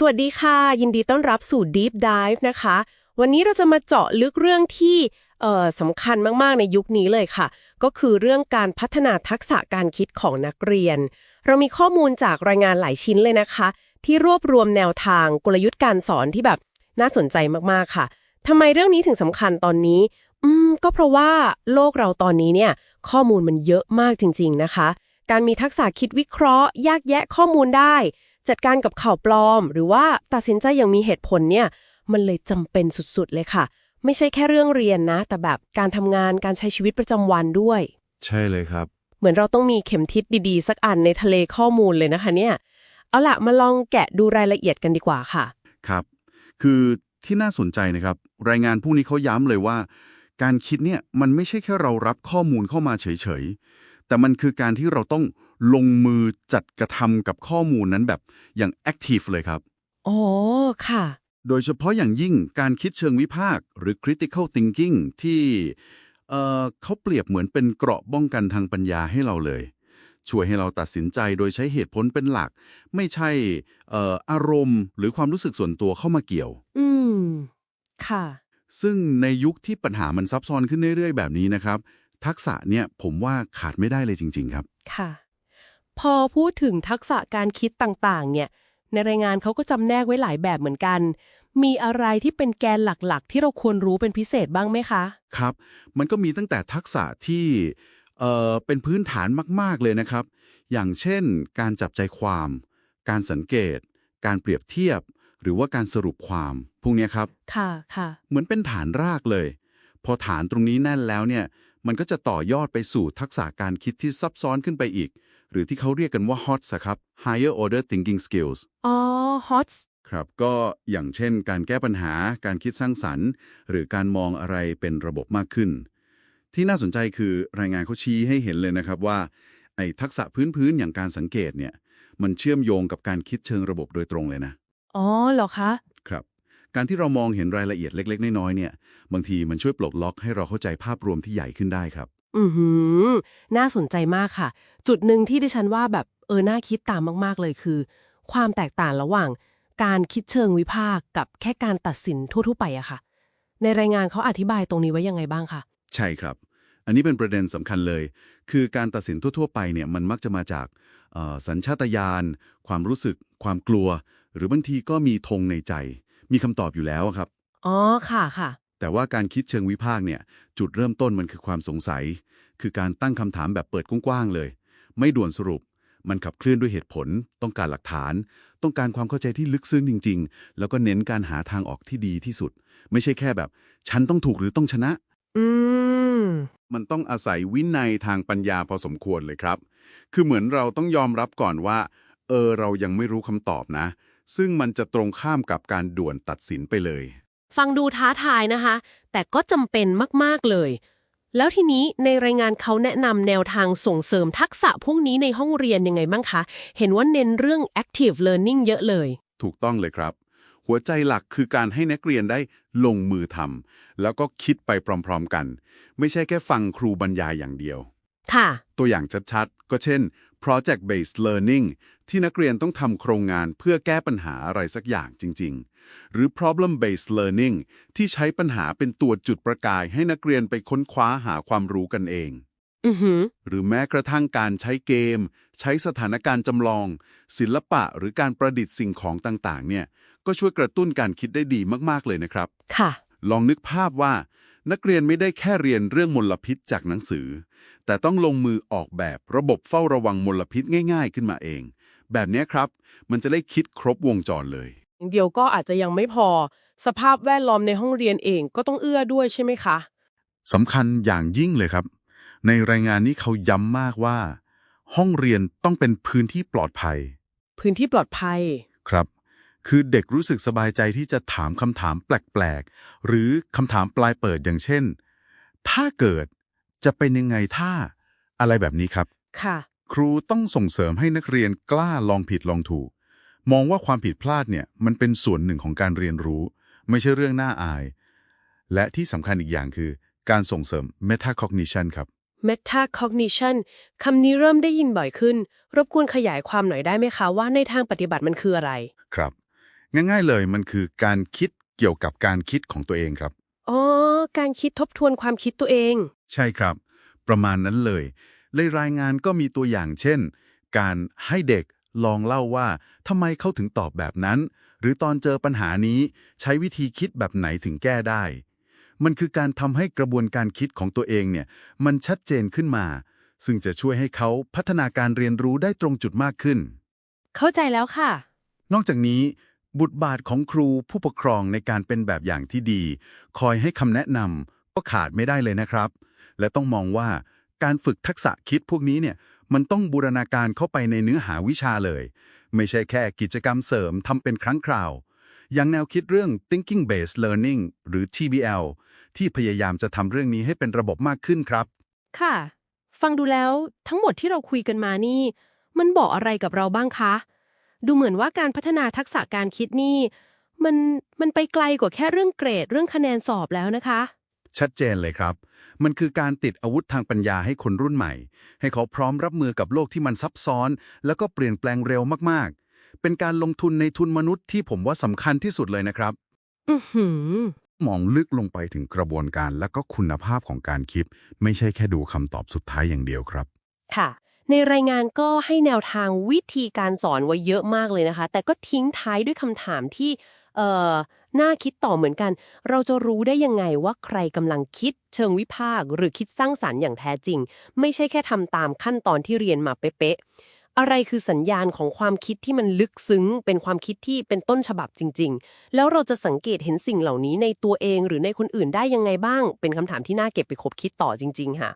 สวัสดีค่ะ ยินดีต้อนรับสู่ Deep Dive นะคะ วันนี้เราจะมาเจาะลึกเรื่องที่เอ่อสำคัญมาก ๆ ในยุคนี้เลยค่ะ ก็คือเรื่องการพัฒนาทักษะการคิดของนักเรียน เรามีข้อมูลจากรายงานหลายชิ้นเลยนะคะ ที่รวบรวมแนวทางกลยุทธ์การสอนที่แบบน่าสนใจมาก ๆ ค่ะทำไมเรื่องนี้ถึงสำคัญตอนนี้ อืม ก็เพราะว่าโลกเราตอนนี้เนี่ย ข้อมูลมันเยอะมากจริง ๆ นะคะ การมีทักษะคิดวิเคราะห์ แยกแยะข้อมูลได้ จัดการกับข่าวปลอม หรือว่าตัดสินใจอย่างมีเหตุผลเนี่ย มันเลยจำเป็นสุดๆเลยค่ะ ไม่ใช่แค่เรื่องเรียนนะ แต่แบบการทำงานการใช้ชีวิตประจำวันด้วย ใช่เลยครับ เหมือนเราต้องมีเข็มทิศดีๆ สักอันในทะเลข้อมูลเลยนะคะเนี่ยเอาล่ะมาลองแกะดูรายละเอียดกันดีกว่าค่ะ ครับ คือที่น่าสนใจนะครับ รายงานพวกนี้เขาย้ำเลยว่า การคิดเนี่ยมันไม่ใช่แค่เรารับข้อมูลเข้ามาเฉยๆ แต่มันคือการที่เราต้อง ลงมือจัดกระทำกับข้อมูลนั้นแบบอย่างแอคทีฟเลยครับ อ๋อ ค่ะ โดยเฉพาะอย่างยิ่งการคิดเชิงวิพากษ์หรือ critical thinking ที่เอ่อเขาเปรียบเหมือนเป็นเกราะป้องกันทางปัญญาให้เราเลย ช่วยให้เราตัดสินใจโดยใช้เหตุผลเป็นหลัก ไม่ใช่เอ่ออารมณ์หรือความรู้สึกส่วนตัวเข้ามาเกี่ยว อืม ค่ะ ซึ่งในยุคที่ปัญหามันซับซ้อนขึ้นเรื่อยๆ แบบนี้นะครับ ทักษะเนี่ยผมว่าขาดไม่ได้เลยจริง ๆ ครับ ค่ะ พอพูดถึงทักษะการคิดต่างๆ เนี่ย ในรายงานเขาก็จำแนกไว้หลายแบบเหมือนกัน มีอะไรที่เป็นแกนหลักๆ ที่เราควรรู้เป็นพิเศษบ้างไหมคะ ครับ มันก็มีตั้งแต่ทักษะที่เอ่อเป็นพื้นฐานมาก ๆ เลยนะครับ อย่างเช่น การจับใจความ การสังเกต การเปรียบเทียบ หรือว่าการสรุปความ พวกเนี้ยครับ ค่ะค่ะ เหมือนเป็นฐานรากเลย พอฐานตรงนี้แน่นแล้วเนี่ย มันก็จะต่อยอดไปสู่ทักษะการคิดที่ซับซ้อนขึ้นไปอีก หรือที่เขาเรียกกันว่า HOTS อะครับ Higher Order Thinking Skills อ๋อ HOTS ครับ ก็อย่างเช่น การแก้ปัญหา การคิดสร้างสรรค์ หรือการมองอะไรเป็นระบบมากขึ้น ที่น่าสนใจคือรายงานเขาชี้ให้เห็นเลยนะครับว่า ไอ้ทักษะพื้นๆอย่างการสังเกตเนี่ย มันเชื่อมโยงกับการคิดเชิงระบบโดยตรงเลยนะ อ๋อเหรอคะ ครับ การที่เรามองเห็นรายละเอียดเล็ก ๆ น้อยๆเนี่ย บางทีมันช่วยปลดล็อกให้เราเข้าใจภาพรวมที่ใหญ่ขึ้นได้ครับ อือหือ น่าสนใจมากค่ะ จุดหนึ่งที่ดิฉันว่าแบบเออน่าคิดตามมาก ๆ เลยคือ ความแตกต่างระหว่าง การคิดเชิงวิพากษ์กับแค่การตัดสินทั่ว ๆ ไปอะค่ะ ในรายงานเขาอธิบายตรงนี้ไว้ยังไงบ้างคะใช่ครับ อันนี้เป็นประเด็นสำคัญเลย คือการตัดสินทั่ว ๆ ไปเนี่ยมันมักจะมาจากเอ่อสัญชาตญาณความรู้สึก ความกลัว หรือบางทีก็มีธงในใจ มีคำตอบอยู่แล้วอะครับ อ๋อค่ะค่ะ แต่ว่าการคิดเชิงวิพากษ์เนี่ยจุดเริ่มต้นมันคือความสงสัย คือการตั้งคำถามแบบเปิดกว้างๆเลย ไม่ด่วนสรุป มันขับเคลื่อนด้วยเหตุผล ต้องการหลักฐาน ต้องการความเข้าใจที่ลึกซึ้งจริง ๆ แล้วก็เน้นการหาทางออกที่ดีที่สุด ไม่ใช่แค่แบบ ฉันต้องถูกหรือต้องชนะ อืมมันต้องอาศัยวินัยทางปัญญาพอสมควรเลยครับ คือเหมือนเราต้องยอมรับก่อนว่า เออเรายังไม่รู้คำตอบนะ ซึ่งมันจะตรงข้ามกับการด่วนตัดสินไปเลย ฟังดูท้าทายนะคะ แต่ก็จำเป็นมากๆเลย แล้วทีนี้ในรายงานเขาแนะนำแนวทางส่งเสริมทักษะพวกนี้ในห้องเรียนยังไงบ้างคะ เห็นว่าเน้นเรื่อง active learning เยอะเลย ถูกต้องเลยครับ หัวใจหลักคือการให้นักเรียนได้ลงมือทำแล้วก็คิดไปพร้อมๆกัน ไม่ใช่แค่ฟังครูบรรยายอย่างเดียว ค่ะ ตัวอย่างชัดๆ ก็เช่น project based learning ที่นักเรียนต้องทำโครงงานเพื่อแก้ปัญหาอะไรสักอย่างจริง ๆ หรือ problem based learning ที่ใช้ปัญหาเป็นตัวจุดประกายให้นักเรียนไปค้นคว้าหาความรู้กันเองอือหือหรือแม้กระทั่งการใช้เกม ใช้สถานการณ์จำลอง ศิลปะหรือการประดิษฐ์สิ่งของต่างๆ เนี่ย ก็ช่วยกระตุ้นการคิดได้ดีมากๆเลยนะครับ ค่ะ ลองนึกภาพว่า นักเรียนไม่ได้แค่เรียนเรื่องมลพิษจากหนังสือ แต่ต้องลงมือออกแบบระบบเฝ้าระวังมลพิษง่าย ๆ ขึ้นมาเอง แบบเนี้ยครับ มันจะได้คิดครบวงจรเลย เดียวก็อาจจะยังไม่พอ สภาพแวดล้อมในห้องเรียนเองก็ต้องเอื้อด้วยใช่ไหมคะสำคัญอย่างยิ่งเลยครับ ในรายงานนี้เขาย้ำมากว่า ห้องเรียนต้องเป็นพื้นที่ปลอดภัย พื้นที่ปลอดภัยครับคือเด็กรู้สึกสบายใจที่จะถามคำถามแปลก ๆ หรือคำถามปลายเปิดอย่างเช่น ถ้าเกิด จะเป็นยังไงถ้าอะไรแบบนี้ครับ ค่ะ ครูต้องส่งเสริมให้นักเรียนกล้าลองผิดลองถูก มองว่าความผิดพลาดเนี่ยมันเป็นส่วนหนึ่งของการเรียนรู้ ไม่ใช่เรื่องน่าอาย และที่สำคัญอีกอย่างคือ การส่งเสริม metacognition ครับ metacognition คำนี้เริ่มได้ยินบ่อยขึ้น รบกวนขยายความหน่อยได้ไหมคะว่าในทางปฏิบัติมันคืออะไร ครับ ง่ายๆเลยมันคือการคิดเกี่ยวกับการคิดของตัวเองครับ อ๋อ การคิดทบทวนความคิดตัวเอง ใช่ครับ ประมาณนั้นเลยในรายงานก็มีตัวอย่างเช่น การให้เด็กลองเล่าว่าทำไมเขาถึงตอบแบบนั้น หรือตอนเจอปัญหานี้ใช้วิธีคิดแบบไหนถึงแก้ได้ มันคือการทำให้กระบวนการคิดของตัวเองเนี่ยมันชัดเจนขึ้นมา ซึ่งจะช่วยให้เขาพัฒนาการเรียนรู้ได้ตรงจุดมากขึ้น เข้าใจแล้วค่ะ นอกจากนี้ บทบาทของครูผู้ปกครองในการเป็นแบบอย่างที่ดี คอยให้คำแนะนำก็ขาดไม่ได้เลยนะครับ และต้องมองว่าการฝึกทักษะคิดพวกนี้เนี่ยมันต้องบูรณาการเข้าไปในเนื้อหาวิชาเลย ไม่ใช่แค่กิจกรรมเสริมทำเป็นครั้งคราว อย่างแนวคิดเรื่อง thinking based learning หรือ TBL ที่พยายามจะทำเรื่องนี้ให้เป็นระบบมากขึ้นครับ ค่ะ ฟังดูแล้วทั้งหมดที่เราคุยกันมานี่ มันบอกอะไรกับเราบ้างคะ ดูเหมือนว่าการพัฒนาทักษะการคิดนี่ มันมันไปไกลกว่าแค่เรื่องเกรดเรื่องคะแนนสอบแล้วนะคะ ชัดเจนเลยครับ มันคือการติดอาวุธทางปัญญาให้คนรุ่นใหม่ ให้เขาพร้อมรับมือกับโลกที่มันซับซ้อน แล้วก็เปลี่ยนแปลงเร็วมากๆ เป็นการลงทุนในทุนมนุษย์ที่ผมว่าสำคัญที่สุดเลยนะครับ อือหือ มองลึกลงไปถึงกระบวนการและก็คุณภาพของการคิด ไม่ใช่แค่ดูคำตอบสุดท้ายอย่างเดียวครับ ค่ะ ในรายงานก็ให้แนวทางวิธีการสอนไว้เยอะมากเลยนะคะ แต่ก็ทิ้งท้ายด้วยคำถามที่ เอ่อ น่าคิดต่อเหมือนกัน เราจะรู้ได้ยังไงว่าใครกำลังคิด เชิงวิพากษ์หรือคิดสร้างสรรค์อย่างแท้จริง ไม่ใช่แค่ทำตามขั้นตอนที่เรียนมาเป๊ะอะไรคือสัญญาณของความคิดที่มันลึกซึ้ง เป็นความคิดที่เป็นต้นฉบับจริง ๆ แล้วเราจะสังเกตเห็นสิ่งเหล่านี้ในตัวเองหรือในคนอื่นได้ยังไงบ้าง เป็นคำถามที่น่าเก็บไปคบคิดต่อจริง ๆ ค่ะ